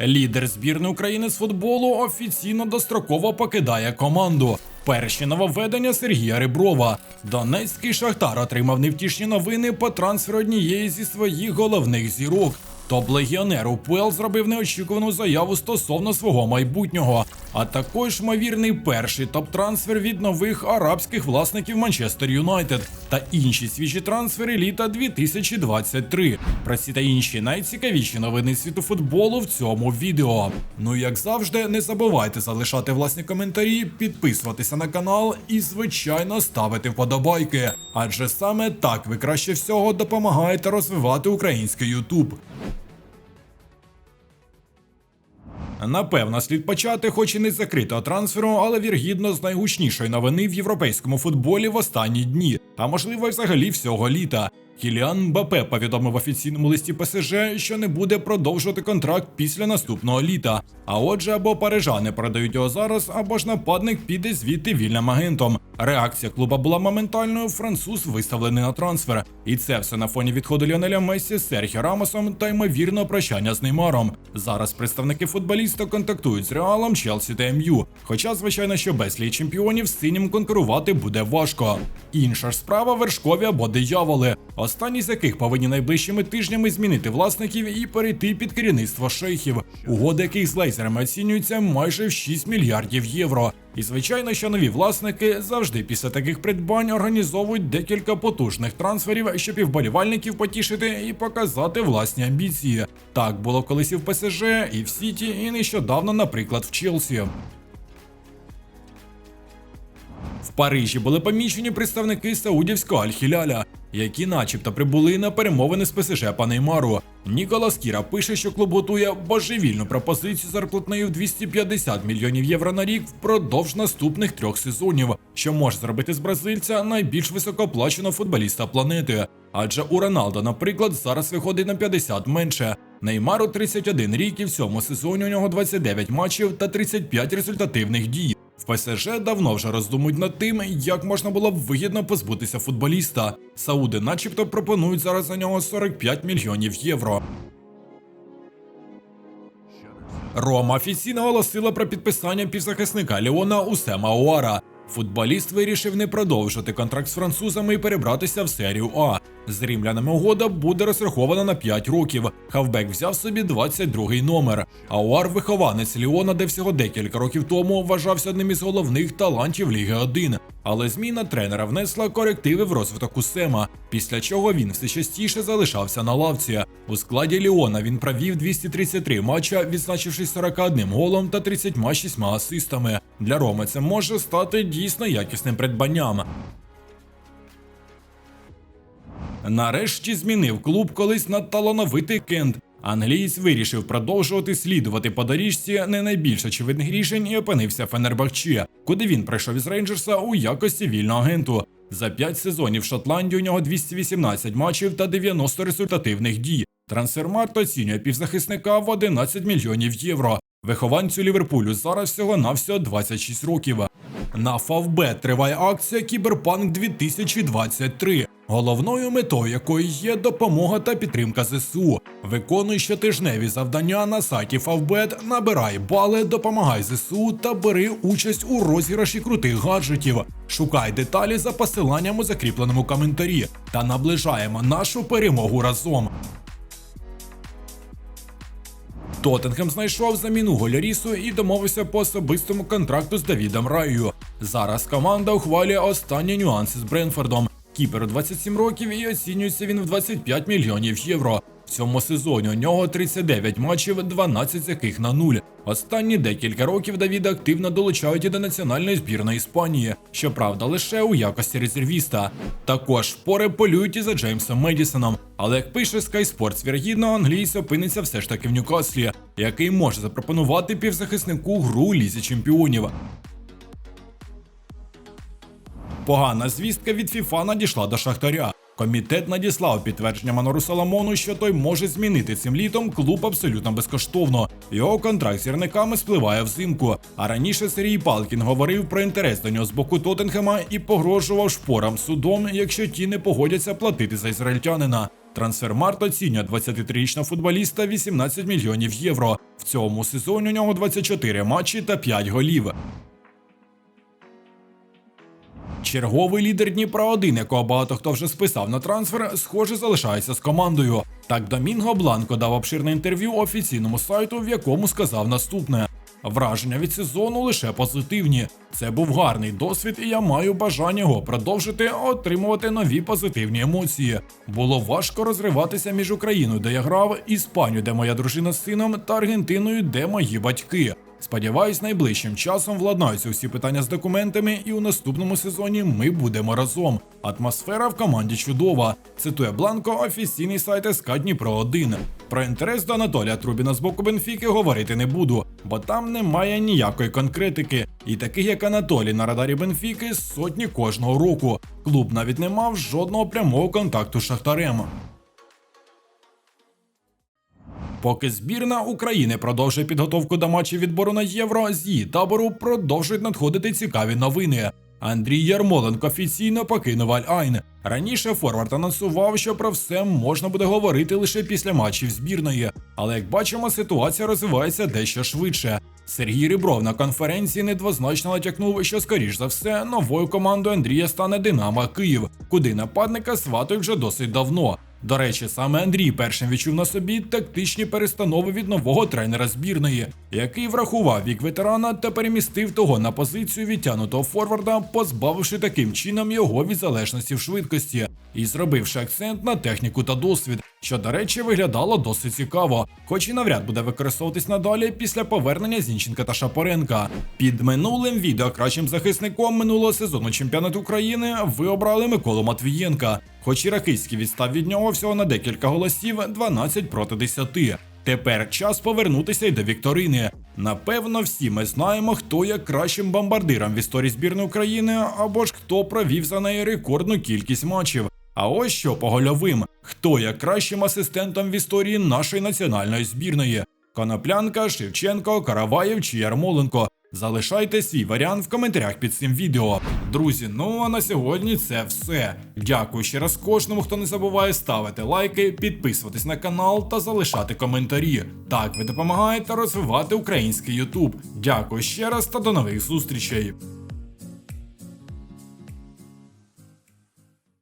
Лідер збірної України з футболу офіційно достроково покидає команду. Перші нововведення Сергія Риброва. Донецький шахтар отримав невтішні новини по трансферу однієї зі своїх головних зірок. Топ-легіонер УПЛ зробив неочікувану заяву стосовно свого майбутнього, а також ймовірний перший топ-трансфер від нових арабських власників Манчестер Юнайтед та інші свіжі трансфери літа 2023. Про ці та інші найцікавіші новини світу футболу в цьому відео. Ну як завжди, не забувайте залишати власні коментарі, підписуватися на канал і, звичайно, ставити вподобайки. Адже саме так ви краще всього допомагаєте розвивати український Ютуб. Напевно, слід почати, хоч і не з закритого трансферу, але віргідно з найгучнішої новини в європейському футболі в останні дні, а можливо, взагалі всього літа. Кіліан Мбапе повідомив офіційному листі ПСЖ, що не буде продовжувати контракт після наступного літа. А отже, або парижани продають його зараз, або ж нападник піде звідти вільним агентом. Реакція клуба була моментальною. Француз виставлений на трансфер, і це все на фоні відходу Ліонеля Мессі з Серхіо Рамосом та ймовірно прощання з Неймаром. Зараз представники футболіста контактують з Реалом, Челсі та МЮ. Хоча, звичайно, що без ліг чемпіонів з синім конкурувати буде важко. Інша ж справа вершкові або дияволи, останні з яких повинні найближчими тижнями змінити власників і перейти під керівництво шейхів, угоди яких з лейзерами оцінюються майже в 6 мільярдів євро. І звичайно, що нові власники завжди після таких придбань організовують декілька потужних трансферів, щоб і вболівальників потішити і показати власні амбіції. Так було колись і в ПСЖ, і в Сіті, і нещодавно, наприклад, в Челсі. В Парижі були помічені представники саудівського Аль-Хіляля, які начебто прибули на перемовини з ПСЖ по Неймару. Ніколас Кіра пише, що клуб готує божевільну пропозицію зарплатнею в 250 мільйонів євро на рік впродовж наступних трьох сезонів, що може зробити з бразильця найбільш високооплаченого футболіста планети. Адже у Роналдо, наприклад, зараз виходить на 50 менше. Неймару 31 рік і в цьому сезоні у нього 29 матчів та 35 результативних дій. В ПСЖ давно вже роздумують над тим, як можна було б вигідно позбутися футболіста. Сауди, начебто, пропонують зараз за нього 45 мільйонів євро. Рома офіційно оголосила про підписання півзахисника Леона Усема Оара. Футболіст вирішив не продовжити контракт з французами і перебратися в серію А. З рімлянами угода буде розрахована на 5 років. Хавбек взяв собі 22-й номер. Ауар вихованець Ліона, де всього декілька років тому вважався одним із головних талантів Ліги 1. Але зміна тренера внесла корективи в розвиток Усема, після чого він все частіше залишався на лавці. У складі Ліона він провів 233 матча, відзначившись 41 голом та 36 асистами. Для Роми це може стати дійсно якісним придбанням. Нарешті змінив клуб колись надталановитий Кент. Англієць вирішив продовжувати слідувати по доріжці не найбільш очевидних рішень і опинився в Фенербахче, куди він прийшов із Рейнджерса у якості вільного агенту. За 5 сезонів в Шотландії у нього 218 матчів та 90 результативних дій. Трансфермарт оцінює півзахисника в 11 мільйонів євро. Вихованцю Ліверпулю зараз всього навсього 26 років. На Фавбет триває акція Кіберпанк 2023, головною метою якої є допомога та підтримка ЗСУ. Виконуй щотижневі завдання на сайті Фавбет, набирай бали, допомагай ЗСУ та бери участь у розіграші крутих гаджетів. Шукай деталі за посиланням у закріпленому коментарі та наближаємо нашу перемогу разом. Тоттенхем знайшов заміну Голярісу і домовився по особистому контракту з Давідом Раю. Зараз команда ухвалює останні нюанси з Бренфордом. Кіперу 27 років і оцінюється він в 25 мільйонів євро. В цьому сезоні у нього 39 матчів, 12 з яких на нуль. Останні декілька років Давіда активно долучають і до національної збірної Іспанії, щоправда, лише у якості резервіста. Також шпори полюють і за Джеймсом Медісоном. Але як пише Sky Sports, вірогідно, англійсь опиниться все ж таки в Ньюкаслі, який може запропонувати півзахиснику гру лізі чемпіонів. Погана звістка від ФІФА надійшла до Шахтаря. Комітет надіслав підтвердження Манору Соломону, що той може змінити цим літом клуб абсолютно безкоштовно. Його контракт з гірниками спливає взимку. А раніше Сергій Палкін говорив про інтерес до нього з боку Тоттенхема і погрожував шпорам судом, якщо ті не погодяться платити за ізраїльтянина. Трансфермарт оцінює 23-річного футболіста 18 мільйонів євро. В цьому сезоні у нього 24 матчі та 5 голів. Черговий лідер Дніпра 1 якого багато хто вже списав на трансфер, схоже, залишається з командою. Так Домінго Бланко дав обширне інтерв'ю офіційному сайту, в якому сказав наступне: враження від сезону лише позитивні. Це був гарний досвід, і я маю бажання його продовжити, отримувати нові позитивні емоції. Було важко розриватися між Україною, де я грав, Іспанією, де моя дружина з сином, та Аргентиною, де мої батьки. Сподіваюсь, найближчим часом владнаються усі питання з документами, і у наступному сезоні ми будемо разом. Атмосфера в команді чудова. Цитує Бланко офіційний сайт СК Дніпро 1. Про інтерес до Анатолія Трубіна з боку Бенфіки говорити не буду, бо там немає ніякої конкретики. І таких як Анатолій на радарі Бенфіки сотні кожного року. Клуб навіть не мав жодного прямого контакту з Шахтарем. Поки збірна України продовжує підготовку до матчів відбору на євро, з її табору продовжують надходити цікаві новини. Андрій Ярмоленко офіційно покинув Аль-Айн. Раніше Форвард анонсував, що про все можна буде говорити лише після матчів збірної. Але як бачимо, ситуація розвивається дещо швидше. Сергій Рібров на конференції недвозначно натякнув, що скоріш за все новою командою Андрія стане Динамо Київ, куди нападника сватують вже досить давно. До речі, саме Андрій першим відчув на собі тактичні перестанови від нового тренера збірної, який врахував вік ветерана та перемістив того на позицію відтянутого форварда, позбавивши таким чином його від залежності в швидкості і зробивши акцент на техніку та досвід, що, до речі, виглядало досить цікаво, хоч і навряд буде використовуватись надалі після повернення Зінченка та Шапоренка. Під минулим відео кращим захисником минулого сезону чемпіонату України ви обрали Миколу Матвієнка, хоч і Ракицький відстав від нього всього на декілька голосів 12 проти 10. Тепер час повернутися й до Вікторини. Напевно, всі ми знаємо, хто є кращим бомбардиром в історії збірної України, або ж хто провів за неї рекордну кількість матчів. А ось що по гольовим: хто є кращим асистентом в історії нашої національної збірної? Коноплянка, Шевченко, Караваєв чи Ярмоленко. Залишайте свій варіант в коментарях під цим відео. Друзі, ну а на сьогодні це все. Дякую ще раз кожному, хто не забуває ставити лайки, підписуватись на канал та залишати коментарі. Так ви допомагаєте розвивати український Ютуб. Дякую ще раз та до нових зустрічей.